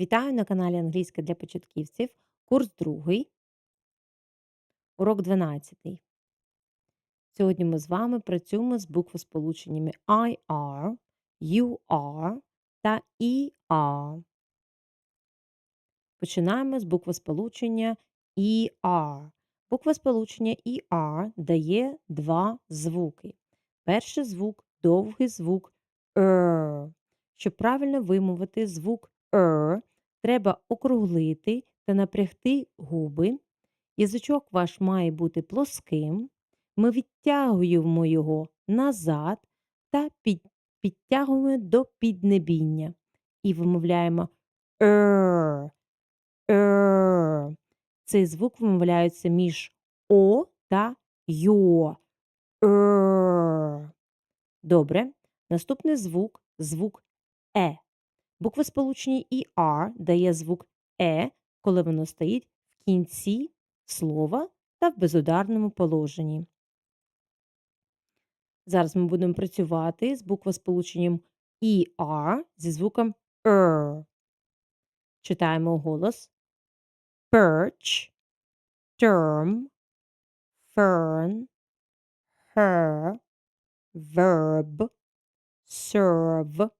Вітаю на каналі Англійська для початківців, курс 2, урок 12. Сьогодні ми з вами працюємо з буквосполученнями IR, UR та ER. Починаємо з буквосполучення ER. Буквосполучення ER дає два звуки. Перший звук довгий звук R. Щоб правильно вимовити звук R, треба округлити та напрягти губи. Язичок ваш має бути плоским. Ми відтягуємо його назад та під, підтягуємо до піднебіння і вимовляємо «р», «р». Цей звук вимовляється між О та Йо. «р». Добре. Наступний звук звук Е. Буквосполучення «ір» дає звук Е, коли воно стоїть в кінці слова та в безударному положенні. Зараз ми будемо працювати з буквосполученням «ір» зі звуком «р». Читаємо голос perch, term, fern, her, verb, serve,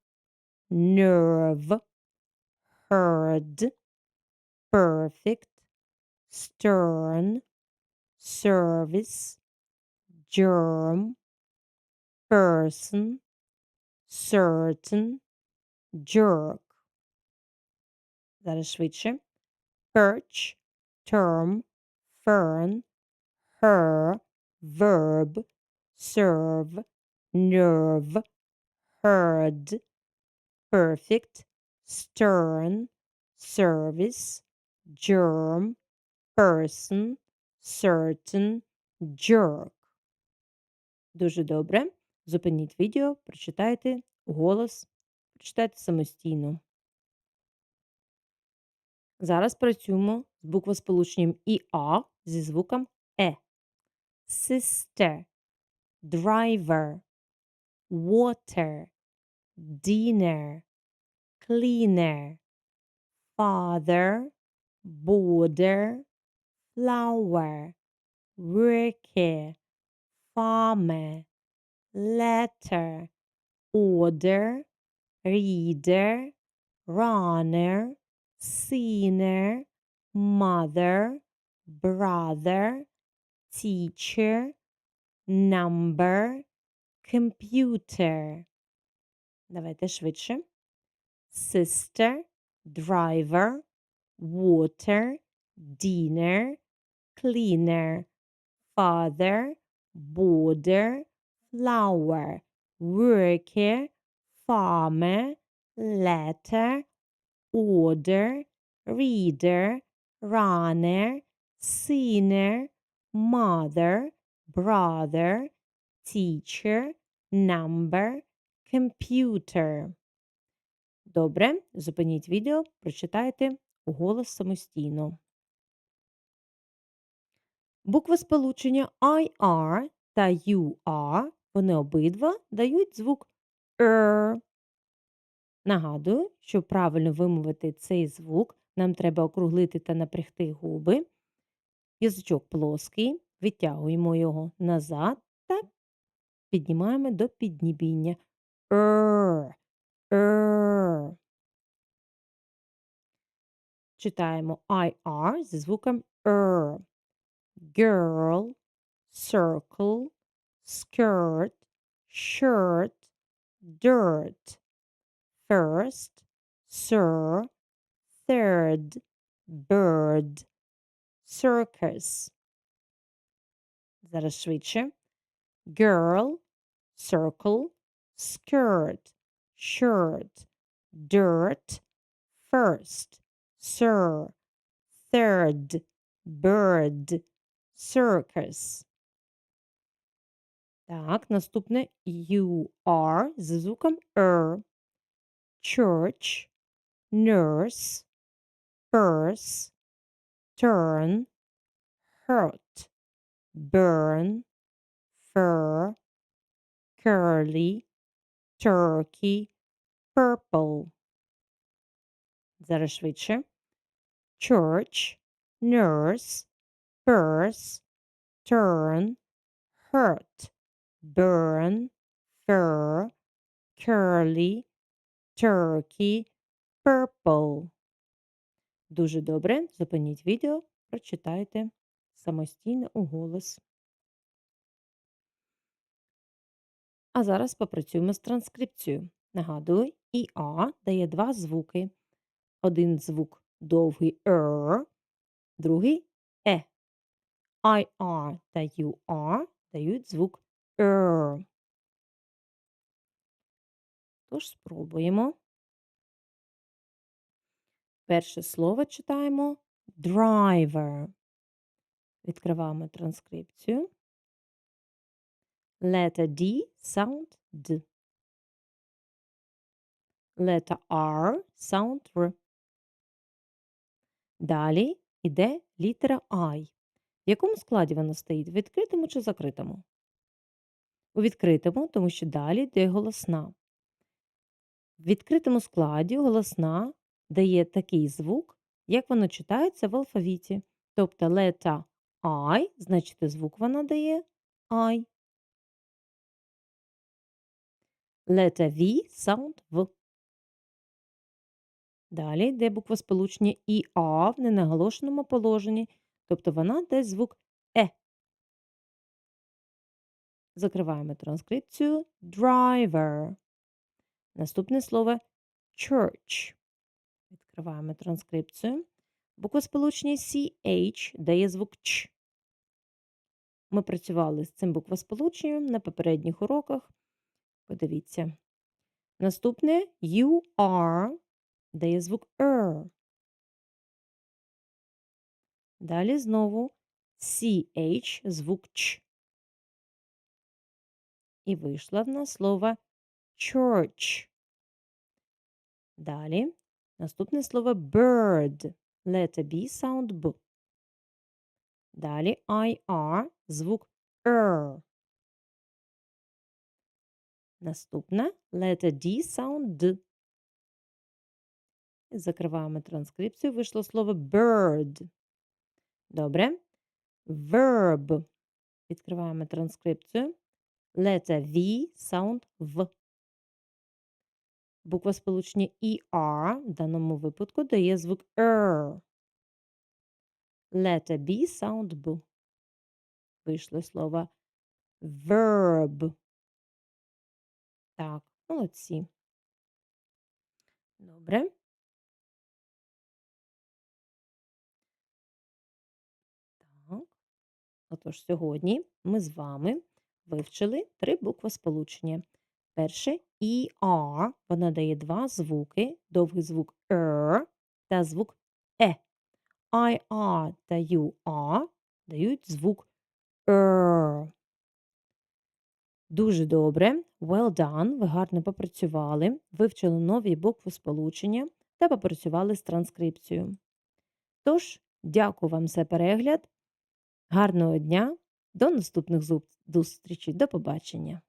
nerve, heard, perfect, stern, service, germ, person, certain, jerk. Зараз швидше. Perch, term, fern, her, verb, serve, nerve, heard, perfect, stern, service, germ, person, certain, jerk. Дуже добре. Зупиніть відео, прочитайте голос, прочитайте самостійно. Зараз працюємо з буквосполученням «іа» зі звуком «е». Sister, driver, water, dinner, cleaner, father, border, flower, worker, farmer, letter, order, reader, runner, sinner, mother, brother, teacher, number, computer. Давайте швидше. Sister, driver, water, dinner, cleaner, father, border, flower, worker, farmer, letter, order, reader, runner, sinner, mother, brother, teacher, number, computer. Добре, зупиніть відео, прочитайте голос самостійно. Букви сполучення IR та UR, вони обидва дають звук «р». Нагадую, щоб правильно вимовити цей звук, нам треба округлити та напрягти губи. Язичок плоский, витягуємо його назад та піднімаємо до піднібіння. «р», «р». Читаємо IR зі звуком «р». Girl, circle, skirt, shirt, dirt. First, sir, third, bird, circus. Зараз швидше. Girl, circle, skirt, shirt, dirt, first, sir, third, bird, circus. Так, наступне you are з звуком er. Church, nurse, purse, turn, hurt, burn, fur, curly, turkey, purple. Зараз швидше. Church, nurse, purse, turn, hurt, burn, fur, curly, turkey, purple. Дуже добре. Зупиніть відео, прочитайте самостійно у голос. А зараз попрацюємо з транскрипцією. Нагадую, і А дає два звуки. Один звук довгий «р», другий е. IR та UR дають звук «р». Тож спробуємо. Перше слово читаємо driver. Відкриваємо транскрипцію. Letter D sound D. Letter R sound R. Далі йде літера I. В якому складі вона стоїть? В відкритому чи закритому? У відкритому, тому що далі йде голосна. В відкритому складі голосна дає такий звук, як воно читається в алфавіті. Тобто лета I, значить звук вона дає I. Лета V sound В. Далі йде буква сполучення і в ненаголошеному положенні, тобто вона дасть звук Е. Закриваємо транскрипцію driver. Наступне слово church. Відкриваємо транскрипцію. Буква сполучення CH дає звук Ч. Ми працювали з цим буквосполученням на попередніх уроках. Подивіться. Наступне UR дає звук R. Далі знову CH звук Ч. І вийшло в нас слово church. Далі наступне слово bird. Letter B sound B. Далі IR звук R. Наступне letter D sound D. Закриваємо транскрипцію. Вийшло слово bird. Добре. Verb. Відкриваємо транскрипцію. Letter V sound В. Буква сполучення ER в даному випадку дає звук R. Letter B sound B. Вийшло слово verb. Так, молодці. Добре. Так. Отож, сьогодні ми з вами вивчили три букви сполучення. Перше ER, вона дає два звуки, довгий звук «р» та звук «е». IR та UR дають звук «р». Дуже добре. Well done. Ви гарно попрацювали, вивчили нові букви сполучення та попрацювали з транскрипцією. Тож, дякую вам за перегляд. Гарного дня, до наступних зустрічей. До побачення!